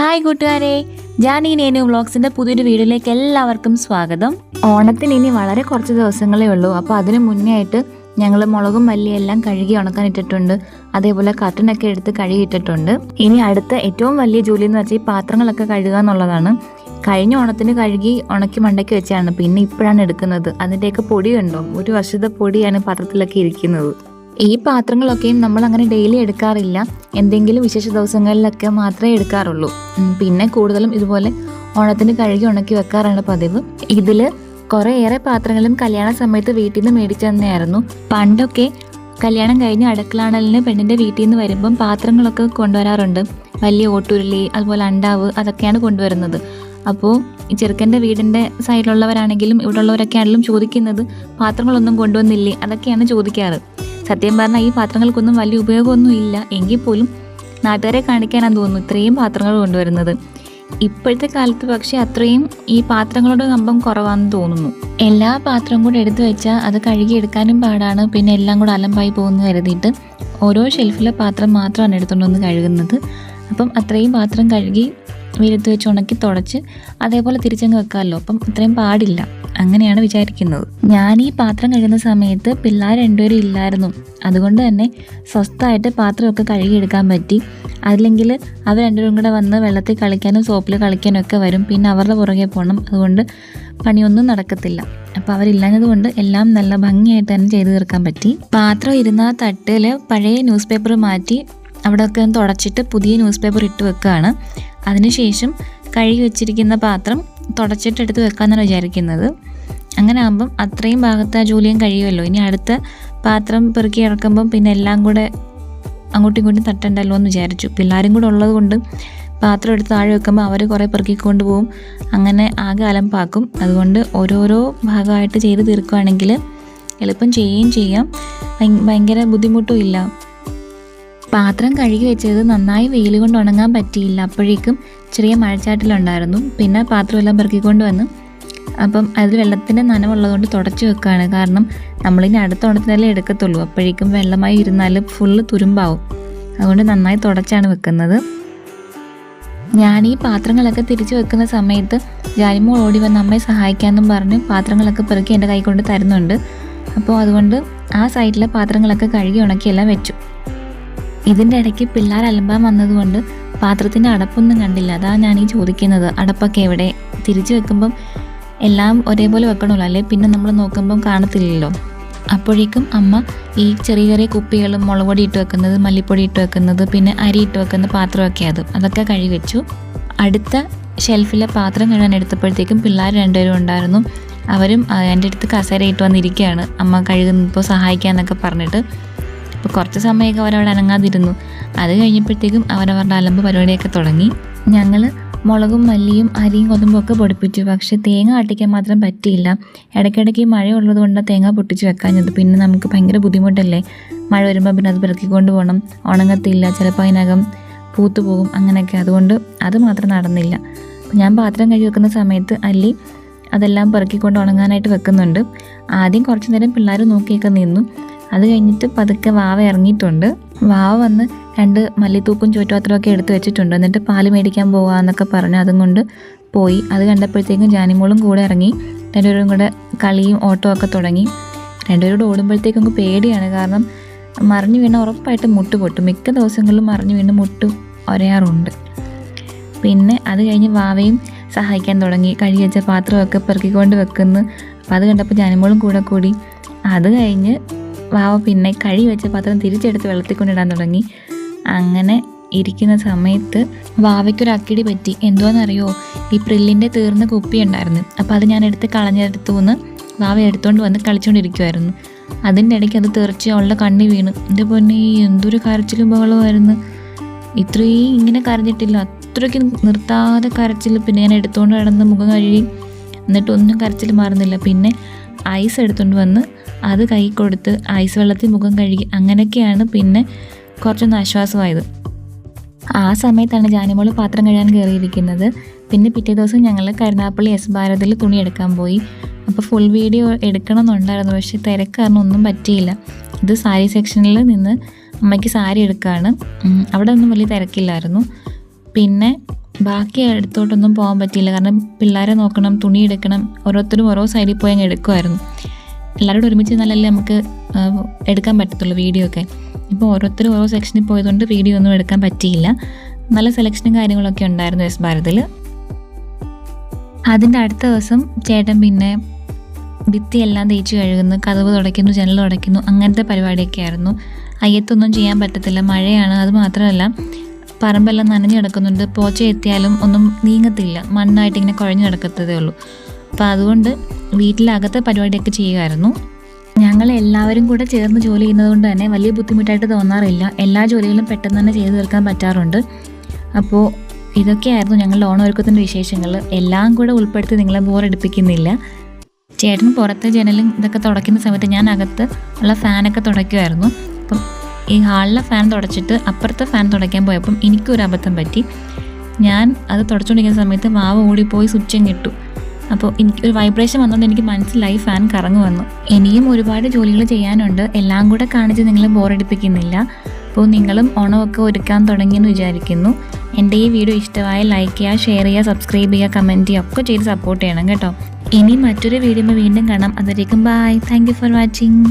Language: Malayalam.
ഹായ് കൂട്ടുകാരെ ജാനി നേനു വ്ളോഗ്സിന്റെ പുതിയൊരു വീഡിയോയിലേക്ക് എല്ലാവർക്കും സ്വാഗതം. ഓണത്തിന് ഇനി വളരെ കുറച്ച് ദിവസങ്ങളേ ഉള്ളൂ. അപ്പോൾ അതിന് മുന്നേ ആയിട്ട് ഞങ്ങൾ മുളകും മല്ലിയും എല്ലാം കഴുകി ഉണക്കാൻ ഇട്ടിട്ടുണ്ട്. അതേപോലെ കർട്ടനൊക്കെ എടുത്ത് കഴുകി ഇട്ടിട്ടുണ്ട്. ഇനി അടുത്ത ഏറ്റവും വലിയ ജോലി എന്ന് വെച്ചാൽ ഈ പാത്രങ്ങളൊക്കെ കഴുകുക എന്നുള്ളതാണ്. കഴിഞ്ഞ ഓണത്തിന് കഴുകി ഉണക്കി മണ്ടയ്ക്ക് വെച്ചാണ് പിന്നെ ഇപ്പോഴാണ് എടുക്കുന്നത്. അതിന്റെയൊക്കെ പൊടി ഒരു വർഷത്തെ പൊടിയാണ് പാത്രത്തിലൊക്കെ ഇരിക്കുന്നത്. ഈ പാത്രങ്ങളൊക്കെയും നമ്മൾ അങ്ങനെ ഡെയിലി എടുക്കാറില്ല. എന്തെങ്കിലും വിശേഷ ദിവസങ്ങളിലൊക്കെ മാത്രമേ എടുക്കാറുള്ളൂ. പിന്നെ കൂടുതലും ഇതുപോലെ ഓണത്തിന് കഴുകി ഉണക്കി വെക്കാറാണ് പതിവ്. ഇതിൽ കുറേയേറെ പാത്രങ്ങളും കല്യാണ സമയത്ത് വീട്ടിൽ നിന്ന് മേടിച്ചു തന്നെയായിരുന്നു. പണ്ടൊക്കെ കല്യാണം കഴിഞ്ഞ് അടുക്കളാണലിന് പെണ്ണിന്റെ വീട്ടിൽ നിന്ന് വരുമ്പം പാത്രങ്ങളൊക്കെ കൊണ്ടുവരാറുണ്ട്. വലിയ ഓട്ടുരുളി അതുപോലെ അണ്ടാവ് അതൊക്കെയാണ് കൊണ്ടുവരുന്നത്. അപ്പോൾ ഈ ചെറുക്കന്റെ വീടിന്റെ സൈഡിലുള്ളവരാണെങ്കിലും ഇവിടെ ഉള്ളവരൊക്കെ ആണെങ്കിലും ചോദിക്കുന്നത് പാത്രങ്ങളൊന്നും കൊണ്ടുവന്നില്ലേ? അതൊക്കെയാണ് ചോദിക്കാറ്. സത്യം പറഞ്ഞാൽ ഈ പാത്രങ്ങൾക്കൊന്നും വലിയ ഉപയോഗമൊന്നും ഇല്ല. എങ്കിൽ പോലും നാട്ടുകാരെ കാണിക്കാനാണ് തോന്നുന്നു ഇത്രയും പാത്രങ്ങൾ കൊണ്ടുവരുന്നത്. ഇപ്പോഴത്തെ കാലത്ത് പക്ഷേ അത്രയും ഈ പാത്രങ്ങളുടെ കമ്പം കുറവാണെന്ന് തോന്നുന്നു. എല്ലാ പാത്രവും കൂടെ എടുത്തു വെച്ചാൽ അത് കഴുകി എടുക്കാനും പാടാണ്. പിന്നെ എല്ലാം കൂടെ അലമ്പായി പോകുന്നു കരുതിയിട്ട് ഓരോ ഷെൽഫിലെ പാത്രം മാത്രമാണ് എടുത്തുകൊണ്ടുവന്ന് കഴുകുന്നത്. അപ്പം അത്രയും പാത്രം കഴുകി വെയിലത്ത് വെച്ച് ഉണക്കി തുടച്ച് അതേപോലെ തിരിച്ചങ്ങ് വെക്കാമല്ലോ. അപ്പം ഇത്രയും പാടില്ല. അങ്ങനെയാണ് വിചാരിക്കുന്നത്. ഞാൻ ഈ പാത്രം കഴുകുന്ന സമയത്ത് പിള്ളേർ രണ്ടുപേരും ഇല്ലായിരുന്നു. അതുകൊണ്ട് തന്നെ സ്വസ്ഥമായിട്ട് പാത്രമൊക്കെ കഴുകിയെടുക്കാൻ പറ്റി. അതില്ലെങ്കിൽ അവർ രണ്ടുപേരും കൂടെ വന്ന് വെള്ളത്തിൽ കളിക്കാനും സോപ്പിൽ കളിക്കാനും ഒക്കെ വരും. പിന്നെ അവരുടെ പുറകെ പോകണം. അതുകൊണ്ട് പണിയൊന്നും നടക്കത്തില്ല. അപ്പോൾ അവരില്ലാഞ്ഞത് കൊണ്ട് എല്ലാം നല്ല ഭംഗിയായിട്ട് തന്നെ ചെയ്തു തീർക്കാൻ പറ്റി. പാത്രം ഇരുന്ന തട്ടിൽ പഴയ ന്യൂസ് പേപ്പർ മാറ്റി അവിടെയൊക്കെ തുടച്ചിട്ട് പുതിയ ന്യൂസ് പേപ്പർ ഇട്ട് വെക്കുകയാണ്. അതിനുശേഷം കഴുകി വെച്ചിരിക്കുന്ന പാത്രം തുടച്ചിട്ടെടുത്ത് വെക്കാമെന്നാണ് വിചാരിക്കുന്നത്. അങ്ങനെ ആകുമ്പം അത്രയും ഭാഗത്ത് ആ ജോലിയും കഴിയുമല്ലോ. ഇനി അടുത്ത പാത്രം പെറുക്കി ഇറക്കുമ്പം പിന്നെ എല്ലാം കൂടെ അങ്ങോട്ടും ഇങ്ങോട്ടും തട്ടണ്ടല്ലോ എന്ന് വിചാരിച്ചു. പിള്ളേരും കൂടെ ഉള്ളത് കൊണ്ട് പാത്രം എടുത്ത് താഴെ വെക്കുമ്പോൾ അവർ കുറേ പെറുക്കിക്കൊണ്ട് പോകും അങ്ങനെ ആകെ അലമ്പാക്കും. അതുകൊണ്ട് ഓരോരോ ഭാഗമായിട്ട് ചെയ്ത് തീർക്കുകയാണെങ്കിൽ എളുപ്പം ചെയ്യുകയും ചെയ്യാം. ഭയ- ഭയങ്കര ബുദ്ധിമുട്ടും ഇല്ല. പാത്രം കഴുകി വെച്ചത് നന്നായി വെയിൽ കൊണ്ട് ഉണങ്ങാൻ പറ്റിയില്ല. അപ്പോഴേക്കും ചെറിയ മഴച്ചാട്ടിലുണ്ടായിരുന്നു പിന്നെ പാത്രം എല്ലാം പെറുക്കിക്കൊണ്ട് വന്ന് അപ്പം അതിൽ വെള്ളത്തിന്റെ നനവുള്ളതുകൊണ്ട് തുടച്ചു വെക്കുകയാണ് കാരണം നമ്മളിനി അടുത്ത ഉണത്തിനല്ലേ എടുക്കത്തുള്ളൂ. അപ്പോഴേക്കും വെള്ളമായി ഇരുന്നാൽ ഫുള്ള് തുരുമ്പാവും. അതുകൊണ്ട് നന്നായി തുടച്ചാണ് വെക്കുന്നത്. ഞാൻ ഈ പാത്രങ്ങളൊക്കെ തിരിച്ചു വെക്കുന്ന സമയത്ത് ജാനിമോൾ ഓടി വന്ന് അമ്മയെ സഹായിക്കാമെന്നും പറഞ്ഞ് പാത്രങ്ങളൊക്കെ പെറുക്കി എന്റെ കൈ കൊണ്ട് തരുന്നുണ്ട്. അപ്പോൾ അതുകൊണ്ട് ആ സൈഡിലെ പാത്രങ്ങളൊക്കെ കഴുകി ഉണക്കിയെല്ലാം വെച്ചു. ഇതിന്റെ ഇടയ്ക്ക് പിള്ളേർ അലമ്പാൻ വന്നതുകൊണ്ട് പാത്രത്തിന്റെ അടപ്പൊന്നും കണ്ടില്ല. അതാ ഞാൻ ഈ ചോദിക്കുന്നത്. അടപ്പൊക്കെ എവിടെ? തിരിച്ചു വെക്കുമ്പം എല്ലാം ഒരേപോലെ വെക്കണമല്ലോ? അല്ലെ? പിന്നെ നമ്മൾ നോക്കുമ്പം കാണത്തില്ലല്ലോ? അപ്പോഴേക്കും അമ്മ ഈ ചെറിയ ചെറിയ കുപ്പികളും മുളക് പൊടി ഇട്ട് വെക്കുന്നത് മല്ലിപ്പൊടി ഇട്ട് വെക്കുന്നത് പിന്നെ അരി ഇട്ട് വെക്കുന്ന പാത്രമൊക്കെ അത്. അതൊക്കെ കഴുകി വെച്ചു. അടുത്ത ഷെൽഫിലെ പാത്രം കഴുകാൻ എടുത്തപ്പോഴത്തേക്കും പിള്ളേർ രണ്ടുപേരും ഉണ്ടായിരുന്നു. അവരും എന്റെ അടുത്ത് കസേര ഇട്ട് വന്നിരിക്കുകയാണ്. അമ്മ കഴുകുന്നപ്പോൾ സഹായിക്കാന്നൊക്കെ പറഞ്ഞിട്ട്. അപ്പോൾ കുറച്ച് സമയമൊക്കെ അവരവിടെ അനങ്ങാതിരുന്നു. അത് കഴിഞ്ഞപ്പോഴത്തേക്കും അവരവരുടെ അലമ്പ് പരിപാടിയൊക്കെ തുടങ്ങി. ഞങ്ങൾ മുളകും മല്ലിയും അരിയും കൊതുമ്പും ഒക്കെ പൊടിപ്പിച്ചു. പക്ഷേ തേങ്ങ ആട്ടിക്കാൻ മാത്രം പറ്റിയില്ല. ഇടയ്ക്കിടയ്ക്ക് മഴ ഉള്ളത് കൊണ്ട് തേങ്ങ പൊട്ടിച്ച് വെക്കാഞ്ഞത്. പിന്നെ നമുക്ക് ഭയങ്കര ബുദ്ധിമുട്ടല്ലേ? മഴ വരുമ്പോൾ പിന്നെ അത് പെറുക്കിക്കൊണ്ട് പോകണം ഉണങ്ങത്തില്ല. ചിലപ്പോൾ അതിനകം പൂത്തു പോകും. അങ്ങനെയൊക്കെ. അതുകൊണ്ട് അത് മാത്രം നടന്നില്ല. ഞാൻ പാത്രം കഴുകി വെക്കുന്ന സമയത്ത് അല്ലി അതെല്ലാം പെറുക്കിക്കൊണ്ട് ഉണങ്ങാനായിട്ട് വെക്കുന്നുണ്ട്. ആദ്യം കുറച്ച് നേരം പിള്ളേർ നോക്കിയൊക്കെ നിന്നു. അത് കഴിഞ്ഞിട്ട് പതുക്കെ വാവ ഇറങ്ങിയിട്ടുണ്ട്. വാവ വന്ന് രണ്ട് മല്ലിത്തൂപ്പും ചുറ്റുപാത്രമൊക്കെ എടുത്ത് വെച്ചിട്ടുണ്ട്. എന്നിട്ട് പാൽ മേടിക്കാൻ പോവാന്നൊക്കെ പറഞ്ഞ്. അതും കൊണ്ട് പോയി. അത് കണ്ടപ്പോഴത്തേക്കും ജാനിമോളും കൂടെ ഇറങ്ങി. രണ്ടുപേരും കൂടെ കളിയും ഓട്ടവും ഒക്കെ തുടങ്ങി. രണ്ടുപേരോട് ഓടുമ്പോഴത്തേക്കും പേടിയാണ്. കാരണം മറിഞ്ഞു വീണ ഉറപ്പായിട്ട് മുട്ട് പൊട്ടും. മിക്ക ദിവസങ്ങളിലും മറിഞ്ഞു വീണ് മുട്ട് ഒരയാറുണ്ട്. പിന്നെ അത് കഴിഞ്ഞ് വാവയും സഹായിക്കാൻ തുടങ്ങി. കഴുകി വെച്ച പാത്രമൊക്കെ പെറുക്കിക്കൊണ്ട് വെക്കുന്നു. അപ്പോൾ അത് കണ്ടപ്പോൾ ജാനിമോളും കൂടെ കൂടി. അത് കഴിഞ്ഞ് വാവ പിന്നെ കഴി വെച്ച പാത്രം തിരിച്ചെടുത്ത് വെള്ളത്തിൽ കൊണ്ടിടാൻ തുടങ്ങി. അങ്ങനെ ഇരിക്കുന്ന സമയത്ത് വാവയ്ക്കൊരു അക്കിടി പറ്റി. എന്തുവാണെന്നറിയോ ഈ പ്രില്ലിന്റെ തീർന്ന കുപ്പി ഉണ്ടായിരുന്നു. അപ്പോൾ അത് ഞാൻ എടുത്ത് കളഞ്ഞെടുത്തു നിന്ന് വാവ എടുത്തുകൊണ്ട് വന്ന് കളിച്ചുകൊണ്ടിരിക്കുമായിരുന്നു അതിന്റെ ഇടയ്ക്ക് അത് തീർച്ച അവളുടെ കണ്ണി വീണ്. എന്റെ പൊന്നെ ഈ എന്തൊരു കരച്ചിലും ബഹളമായിരുന്നു ഇത്രയും ഇങ്ങനെ കരഞ്ഞിട്ടില്ല. അത്രയ്ക്ക് നിർത്താതെ കരച്ചിൽ പിന്നെ ഞാൻ എടുത്തുകൊണ്ട് കിടന്ന് മുഖം കഴുകി. എന്നിട്ടൊന്നും കരച്ചിൽ മാറുന്നില്ല. പിന്നെ ഐസ് എടുത്തുകൊണ്ട് വന്ന് അത് കൈ കൊടുത്ത് ഐസ് വെള്ളത്തിൽ മുഖം കഴുകി അങ്ങനെയൊക്കെയാണ് പിന്നെ കുറച്ചൊന്ന് ആശ്വാസമായത്. ആ സമയത്താണ് ജാനിമോൾ പാത്രം കഴുകാൻ കയറിയിരിക്കുന്നത്. പിന്നെ പിറ്റേ ദിവസം ഞങ്ങൾ കരുനാപ്പള്ളി എസ് ഭാരതിൽ തുണി എടുക്കാൻ പോയി. അപ്പോൾ ഫുൾ വീഡിയോ എടുക്കണമെന്നുണ്ടായിരുന്നു. പക്ഷേ തിരക്ക് കാരണം ഒന്നും പറ്റിയില്ല. ഇത് സാരി സെക്ഷനിൽ നിന്ന് അമ്മയ്ക്ക് സാരി എടുക്കുകയാണ് അവിടെ ഒന്നും വലിയ തിരക്കില്ലായിരുന്നു. പിന്നെ ബാക്കി അടുത്തോട്ടൊന്നും പോകാൻ പറ്റിയില്ല. കാരണം പിള്ളേരെ നോക്കണം തുണി എടുക്കണം ഓരോരുത്തരും ഓരോ സൈഡിൽ പോയി അങ്ങ് എടുക്കുമായിരുന്നു എല്ലാവരോടും ഒരുമിച്ച് നല്ലല്ലേ നമുക്ക് എടുക്കാൻ പറ്റത്തുള്ളൂ വീഡിയോ ഒക്കെ. ഇപ്പോൾ ഓരോരുത്തരും ഓരോ സെക്ഷനിൽ പോയതുകൊണ്ട് വീഡിയോ ഒന്നും എടുക്കാൻ പറ്റിയില്ല. നല്ല സെലക്ഷനും കാര്യങ്ങളൊക്കെ ഉണ്ടായിരുന്നു എസ് ഭാരതിൽ. അതിന്റെ അടുത്ത ദിവസം ചേട്ടൻ പിന്നെ ഭിത്തിയെല്ലാം തേച്ച് കഴുകുന്നു കതവ് തുടയ്ക്കുന്നു ജനൽ തുടയ്ക്കുന്നു അങ്ങനത്തെ പരിപാടിയൊക്കെ ആയിരുന്നു. അയ്യത്തൊന്നും ചെയ്യാൻ പറ്റത്തില്ല മഴയാണ് അത് മാത്രമല്ല. പറമ്പെല്ലാം നനഞ്ഞു കിടക്കുന്നുണ്ട്. പോച്ച എത്തിയാലും ഒന്നും നീങ്ങത്തില്ല. മണ്ണായിട്ട് ഇങ്ങനെ കുഴഞ്ഞു കിടക്കത്തതേ ഉള്ളൂ. അപ്പോൾ അതുകൊണ്ട് വീട്ടിലകത്തെ പരിപാടിയൊക്കെ ചെയ്യുമായിരുന്നു ഞങ്ങൾ എല്ലാവരും കൂടെ ചേർന്ന് ജോലി ചെയ്യുന്നത് കൊണ്ട് തന്നെ വലിയ ബുദ്ധിമുട്ടായിട്ട് തോന്നാറില്ല. എല്ലാ ജോലികളും പെട്ടെന്ന് തന്നെ ചെയ്തു തീർക്കാൻ പറ്റാറുണ്ട്. അപ്പോൾ ഇതൊക്കെയായിരുന്നു ഞങ്ങളുടെ ഓണമൊരുക്കത്തിന്റെ വിശേഷങ്ങൾ എല്ലാം കൂടെ ഉൾപ്പെടുത്തി നിങ്ങളെ ബോറടിപ്പിക്കുന്നില്ല ചേട്ടൻ പുറത്തെ ജനലും ഇതൊക്കെ തുടയ്ക്കുന്ന സമയത്ത് ഞാൻ അകത്ത് ഉള്ള ഫാനൊക്കെ തുടയ്ക്കുമായിരുന്നു അപ്പം ഈ ഹാളിലെ ഫാൻ തുടച്ചിട്ട് അപ്പുറത്തെ ഫാൻ തുടയ്ക്കാൻ പോയപ്പം എനിക്കൊരു അബദ്ധം പറ്റി. ഞാൻ അത് തുടച്ചുകൊണ്ടിരിക്കുന്ന സമയത്ത് മാവ് ഓടിപ്പോയി സ്വിച്ചും കിട്ടു അപ്പോൾ എനിക്ക് ഒരു വൈബ്രേഷൻ വന്നുകൊണ്ട് എനിക്ക് മനസ്സിലായി ഫാൻ കറങ്ങി വന്നു. ഇനിയും ഒരുപാട് ജോലികൾ ചെയ്യാനുണ്ട്. എല്ലാം കൂടെ കാണിച്ച് നിങ്ങളെ ബോറടിപ്പിക്കുന്നില്ല. അപ്പോൾ നിങ്ങളും ഓണമൊക്കെ ഒരുക്കാൻ തുടങ്ങിയെന്ന് വിചാരിക്കുന്നു. എന്റെ ഈ വീഡിയോ ഇഷ്ടമായ ലൈക്ക് ചെയ്യുക ഷെയർ ചെയ്യുക സബ്സ്ക്രൈബ് ചെയ്യുക കമന്റ് ചെയ്യുക ഒക്കെ ചെയ്ത് സപ്പോർട്ട് ചെയ്യണം കേട്ടോ. ഇനി മറ്റൊരു വീഡിയോ വീണ്ടും കാണാം. അതിലേക്കും ബൈ താങ്ക് ഫോർ വാച്ചിങ്